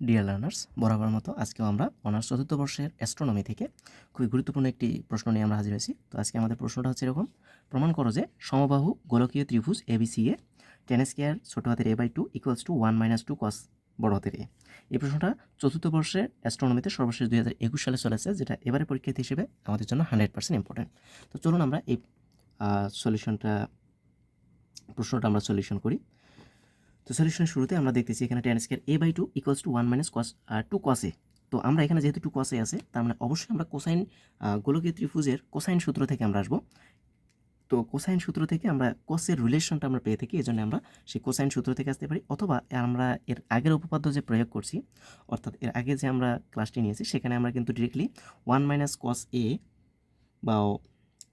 Dear learners বরাবর মতো আজকেও আমরা অনার্স চতুর্থ বর্ষের অ্যাস্ট্রোনমি থেকে খুবই গুরুত্বপূর্ণ একটি প্রশ্ন নিয়ে আমরা হাজির হয়েছি। তো আজকে আমাদের প্রশ্নটা হচ্ছে এরকম, প্রমাণ করো যে সমবাহু গোলকীয় ত্রিভুজ এবিসি এ টেন স্কোয়ার ছোটো হাতের A by two equals two one minus two cos বড় হাতের এ এই প্রশ্নটা চতুর্থ বর্ষের অ্যাস্ট্রোনমিতে সর্বশেষ দুই হাজার একুশ সালে চলেছে, যেটা এবারে পরীক্ষার্থী হিসেবে আমাদের জন্য হান্ড্রেড পার্সেন্ট ইম্পর্টেন্ট তো চলুন আমরা এই সলিউশনটা প্রশ্নটা আমরা সলিউশন করি। তো সলিউশনের শুরুতে আমরা দেখতেছি এখানে tan square A by two equals two one minus cos two কসে তো আমরা এখানে যেহেতু টু কসে আছে, তার মানে অবশ্যই আমরা কোসাইন গোলকীয় ত্রিভুজের কোসাইন সূত্র থেকে আমরা আসব। তো কোসাইন সূত্র থেকে আমরা কসের রিলেশনটা আমরা পেয়ে থাকি এই জন্য আমরা সেই কোসাইন সূত্র থেকে আসতে পারি। অথবা আমরা এর আগের উপপাদ্য যে প্রয়োগ করছি, অর্থাৎ এর আগে যে আমরা ক্লাসটি নিয়েছি, সেখানে আমরা কিন্তু directly one minus cos A বা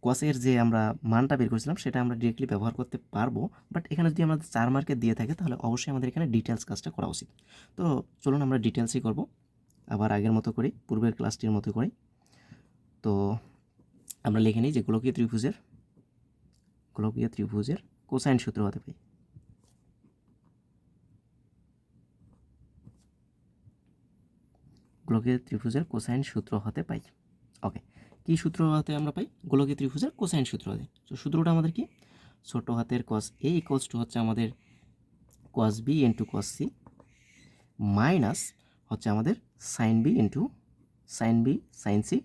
কসের যে আমরা মানটা বের করেছিলাম, সেটা আমরা ডিরেক্টলি ব্যবহার করতে পারব। বাট এখানে যদি আমাদের চার মার্কেট দিয়ে থাকে, তাহলে অবশ্যই আমাদের এখানে ডিটেলস কাজটা করা উচিত। তো চলুন আমরা ডিটেলসই করব। আবার আগের মতো করি, পূর্বের ক্লাসটির মতো করি। তো আমরা লিখে নিই যে গোলকীয় ত্রিভুজের গোলকীয় ত্রিভুজের কোসাইন সূত্র হতে পাই গোলকীয় ত্রিভুজের কোসাইন সূত্র হতে পাই ওকে কী সূত্র হাতে আমরা পাই? গোলকীয় ত্রিভুজের কোসাইন সূত্র হাতে। তো সূত্রটা আমাদের কি? ছোট হাতের কস এ ইকোয়ালস টু হচ্ছে আমাদের cos B into cos C minus হচ্ছে আমাদের sine B into sine B sine C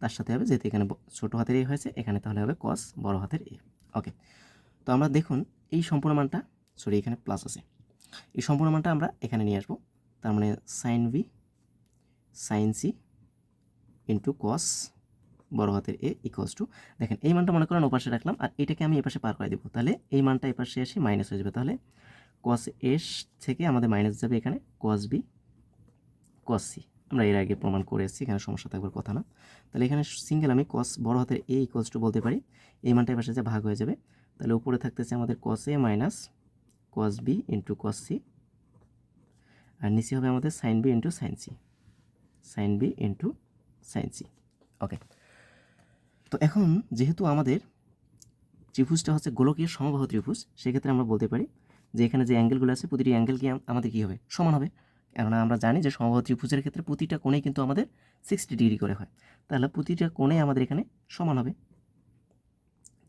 তার সাথে হবে যেহেতু এখানে ছোট হাতের এ হয়েছে, এখানে তাহলে হবে কস বড় হাতের এ ওকে তো আমরা দেখুন এই সম্পূর্ণ মানটা সরি এখানে প্লাস আছে। এই সম্পূর্ণ মানটা আমরা এখানে নিয়ে আসব। তার মানে sine B sine C into cos বড় হাতের এ ইকুয়ালস টু দেখেন, এই মানটা মনে করেন ওপাশে রাখলাম, আর এটাকে আমি এপাশে পার করে দেবো। তাহলে এই মানটা এপাশে এসে মাইনাস হয়ে যাবে। তাহলে কস এস থেকে আমাদের মাইনাস যাবে এখানে কস বি কস সি আমরা এর আগে প্রমাণ করে এসেছি, এখানে সমস্যা থাকবার কথা না। তাহলে এখানে সিঙ্গেল আমি কস বড় হাতের এ ইকুয়ালস টু বলতে পারি, এই মানটা এপাশে যে ভাগ হয়ে যাবে, তাহলে উপরে থাকতেছে আমাদের cos A minus cos B into cos C আর নিচে হবে আমাদের sine B into sine C sine B into sine C okay তো এখন যেহেতু আমাদের ত্রিভুজটা হচ্ছে গোলকীয় সমবাহু ত্রিভুজ, সেক্ষেত্রে আমরা বলতে পারি যে এখানে যে অ্যাঙ্গেলগুলো আছে, প্রতিটি অ্যাঙ্গেল কি আমাদের কী হবে? সমান হবে। কেননা আমরা জানি যে সমবাহু ত্রিভুজের ক্ষেত্রে প্রতিটা কোণেই কিন্তু আমাদের সিক্সটি ডিগ্রি করে হয়। তাহলে প্রতিটা কোণে আমাদের এখানে সমান হবে।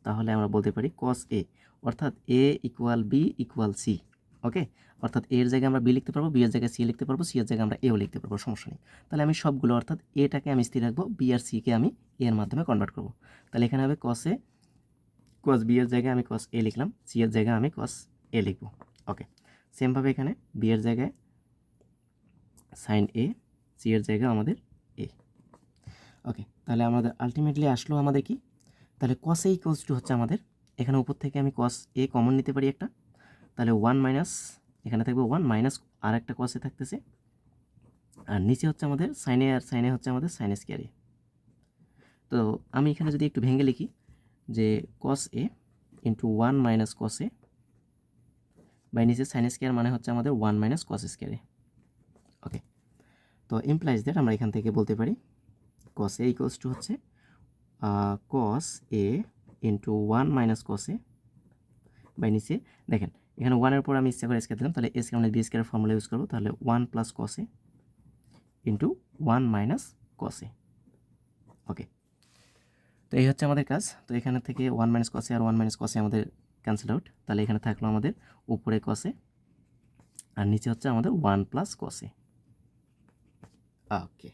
তাহলে আমরা বলতে পারি কস এ অর্থাৎ A equal B equal C okay অর্থাৎ এর জায়গায় আমরা বি লিখতে পারব, বি এর জায়গায় সি লিখতে পারব, সি এর জায়গায় আমরা এও লিখতে পারব, সমস্যা নেই। তাহলে আমি সবগুলো অর্থাৎ এটাকে আমি স্থির রাখব, বি আর সিকে আমি এ এর মাধ্যমে কনভার্ট করব। তাহলে এখানে হবে কস কস বি এর জায়গায় আমি কস এ লিখলাম, সি এর জায়গায় আমি কস এ লিখব। ওকে সেমভাবে এখানে বি এর জায়গায় সাইন এ সি এর জায়গায় আমাদের এ ওকে তাহলে আমাদের আলটিমেটলি আসলো আমাদের কি? তাহলে কস এ ইকুয়ালস টু হচ্ছে আমাদের, এখানে উপর থেকে আমি কস এ কমন নিতে পারি একটা, তাহলে ওয়ান মাইনাস এখানে থাকবে ওয়ান মাইনাস আর একটা কসে থাকতেছে। আর নিচে হচ্ছে আমাদের সাইনে আর সাইনে হচ্ছে আমাদের সাইন স্কোয়ার তো আমি এখানে যদি একটু ভেঙে লিখি, যে cos A into one minus cos A by নিচে সাইন স্কোয়ার মানে হচ্ছে আমাদের one minus cos square okay তো ইমপ্লাইজ দ্যাট আমরা এখান থেকে বলতে পারি কস এ ইকুয়ালস টু হচ্ছে cos A into one minus cos A by নিচে, দেখেন এখানে ওয়ানের পর আমি ইচ্ছা করে স্কোয়ার দিলাম, তাহলে A square B square formula use করব, তাহলে one plus cos into one minus cos okay তো এই হচ্ছে আমাদের কাজ, তো এখানে থেকে ওয়ান মাইনাস কসে আর ওয়ান মাইনাস কসে আমাদের ক্যান্সেল আউট তাহলে এখানে থাকল আমাদের উপরে কসে আর নিচে হচ্ছে আমাদের ওয়ান প্লাস কসে ওকে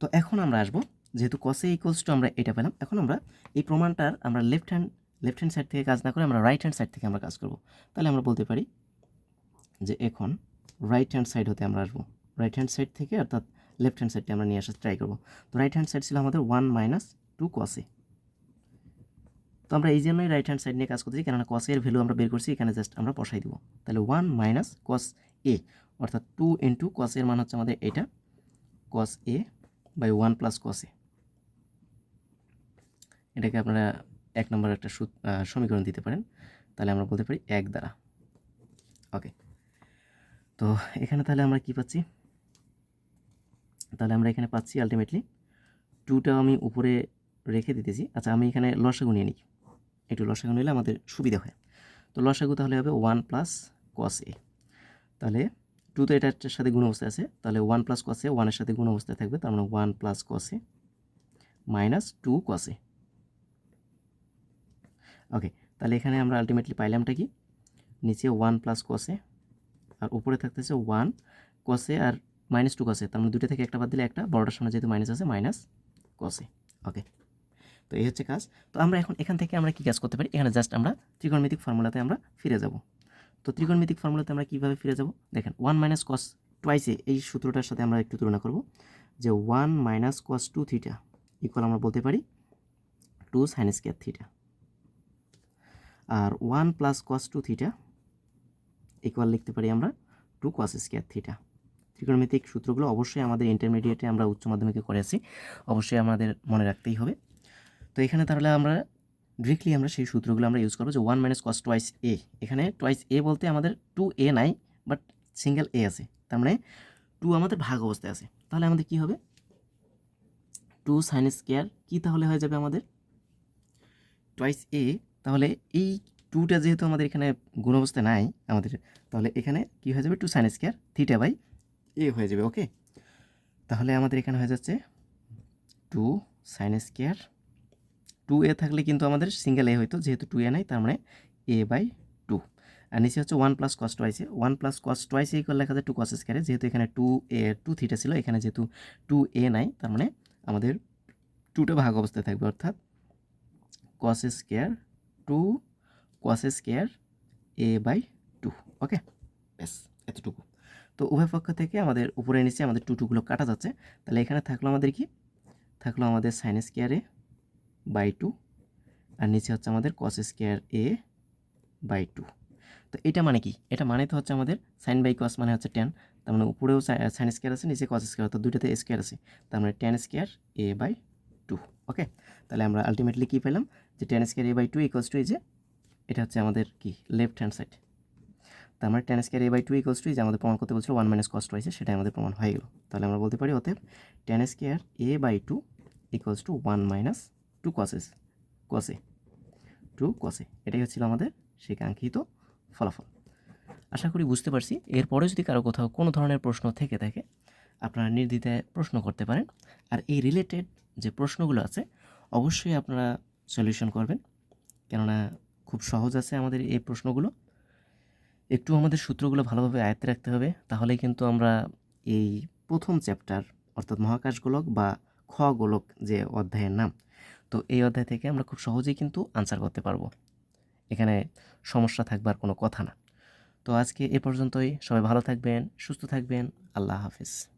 তো এখন আমরা আসব, যেহেতু কসে ইকুয়ালস টু আমরা এটা পেলাম, এখন আমরা এই প্রমাণটার আমরা left hand left hand side থেকে কাজ না করে আমরা রাইট হ্যান্ড সাইড থেকে আমরা কাজ করব। তাহলে আমরা বলতে পারি যে এখন রাইট হ্যান্ড সাইড হতে আমরা আসব। রাইট হ্যান্ড সাইড থেকে অর্থাৎ লেফট হ্যান্ড সাইডে আমরা নিয়ে আসার ট্রাই করব। তো রাইট হ্যান্ড সাইড ছিল আমাদের ওয়ান মাইনাস টু কসে তো আমরা এই জন্যই রাইট হ্যান্ড সাইড নিয়ে কাজ করতেছি, কেননা কসের ভ্যালু আমরা বের করছি, এখানে জাস্ট আমরা বসাই দিব। তাহলে ওয়ান মাইনাস কস এ অর্থাৎ টু ইন্টু কসের মান হচ্ছে আমাদের এটা cos A by one plus cos A এটাকে আপনারা এক নম্বর একটা সমীকরণ দিতে পারেন। তাহলে আমরা বলতে পারি এক দ্বারা। ওকে তো এখানে তাহলে আমরা কি পাচ্ছি? তাহলে আমরা এখানে পাচ্ছি আলটিমেটলি টুটা আমি উপরে রেখে দিতেছি। আচ্ছা আমি এখানে লসাগু নিয়ে নিই। একটু লসাগু নিলে আমাদের সুবিধা হয়। তো লসাগু তাহলে হবে ওয়ান প্লাস কস এ তাহলে টু তো এটার সাথে গুণ অবস্থায় আছে। তাহলে ওয়ান প্লাস কসে ওয়ানের সাথে গুণ অবস্থায় থাকবে। তার মানে ওয়ান প্লাস কসে মাইনাস টু কসে ওকে তাহলে এখানে আমরা আলটিমেটলি পাইলামটা কি? নিচে ওয়ান প্লাস কসে আর উপরে থাকতেছে ওয়ান কসে আর মাইনাস টু কসে তার মানে দুটো থেকে একটা বাদ দিলে একটা, বড়টার সামনে যেহেতু মাইনাস আছে মাইনাস কসে ওকে তো এই হচ্ছে কাজ। তো আমরা এখন এখান থেকে আমরা কি কাজ করতে পারি? এখানে জাস্ট আমরা ত্রিকোণমিতিক ফর্মুলাতে আমরা ফিরে যাব। তো ত্রিকোণমিতিক ফর্মুলাতে আমরা কীভাবে ফিরে যাব? দেখেন ওয়ান মাইনাস কস টুয়াইসে এই সূত্রটার সাথে আমরা একটু তুলনা করব যে one minus cos two theta equal আমরা বলতে পারি টু সাইন স্কোয়ার থিটা আর one plus cos two theta equal লিখতে পারি আমরা টু কস স্কোয়ার থিটা ত্রিকোণমিতিক সূত্রগুলো অবশ্যই আমাদের ইন্টারমিডিয়েটে আমরা উচ্চ মাধ্যমিকে করেছি অবশ্যই আমাদের মনে রাখতেই হবে। তো এখানে তাহলে আমরা ডিরেক্টলি আমরা সেই সূত্রগুলো আমরা ইউজ করব যে one minus cos twice A এখানে টোয়াইস এ বলতে আমাদের টু এ নাই বাট সিঙ্গেল এ আছে। তার মানে টু আমাদের ভাগ অবস্থায় আছে। তাহলে আমাদের কি হবে? টু সাইন স্কোয়ার কী তাহলে হয়ে যাবে আমাদের? টোয়াইস এ তাহলে এই টুটা যেহেতু আমাদের এখানে গুণ অবস্থায় নাই আমাদের, তাহলে এখানে কি হয়ে যাবে two sine square theta by A হয়ে যাবে ওকে তাহলে আমাদের এখানে হয়ে যাচ্ছে two sine square two A থাকলে কিন্তু আমাদের সিঙ্গেল এ হইতো, যেহেতু টু এ নাই, তার মানে এ বাই টু আর নিচে হচ্ছে ওয়ান প্লাস কস টোয়াইসে ওয়ান প্লাস কস টোয়াইসে ইকুয়াল লেখা যায় টু কস স্কোয়ারে যেহেতু এখানে টু এ টু থিটা ছিল, এখানে যেহেতু টু এ নাই, তার মানে আমাদের টুটা ভাগ অবস্থায় থাকবে, অর্থাৎ cos square two cos square A by two okay ব্যাস এতটুকু। তো উভয় পক্ষ থেকে আমাদের উপরে নিচে আমাদের টু টুগুলো কাটা যাচ্ছে। তাহলে এখানে থাকল আমাদের কি? থাকল আমাদের sine square A by two আর নিচে হচ্ছে আমাদের cos square A by two তো এটা মানে কি? এটা মানে তো হচ্ছে আমাদের সাইন বাই কস মানে হচ্ছে টেন তার মানে উপরেও সাইন স্কোয়ার আছে নিচে কস স্কোয়ার অর্থাৎ দুইটাতে স্কোয়ার আছে। তার মানে tan square A by two okay তাহলে আমরা আলটিমেটলি কী পেলাম? যে tan square A by two equals to যে, এটা হচ্ছে আমাদের কি? লেফট হ্যান্ড সাইড তার মানে tan square A by two equals to যে আমাদের প্রমাণ করতে বলছিল ওয়ান মাইনাস কস্ট হয়েছে সেটাই আমাদের প্রমাণ হয়ে গেল। তাহলে আমরা বলতে পারি অতএব tan square A by two equals to one minus two কসেস কসে টু কসে এটাই হচ্ছিল আমাদের সেই কাঙ্ক্ষিত ফলাফল। আশা করি বুঝতে পারছি। এরপরে যদি কারও কোথাও কোনো ধরনের প্রশ্ন থেকে থাকে, আপনারা নির্দ্বিধায় প্রশ্ন করতে পারেন। আর এই রিলেটেড যে প্রশ্নগুলো আছে, অবশ্যই আপনারা সলিউশন করবেন। কেননা খুব সহজ আছে আমাদের এই প্রশ্নগুলো। একটু আমাদের সূত্রগুলো ভালোভাবে আয়ত্তে রাখতে হবে, তাহলেই কিন্তু আমরা এই প্রথম চ্যাপ্টার, অর্থাৎ মহাকাশ গোলক বা খ গোলক যে অধ্যায়ের নাম, তো এই অধ্যায় থেকে আমরা খুব সহজেই কিন্তু আনসার করতে পারব। এখানে সমস্যা থাকবার কোনো কথা না। তো আজকে এ পর্যন্তই। সবাই ভালো থাকবেন, সুস্থ থাকবেন। আল্লাহ হাফিজ।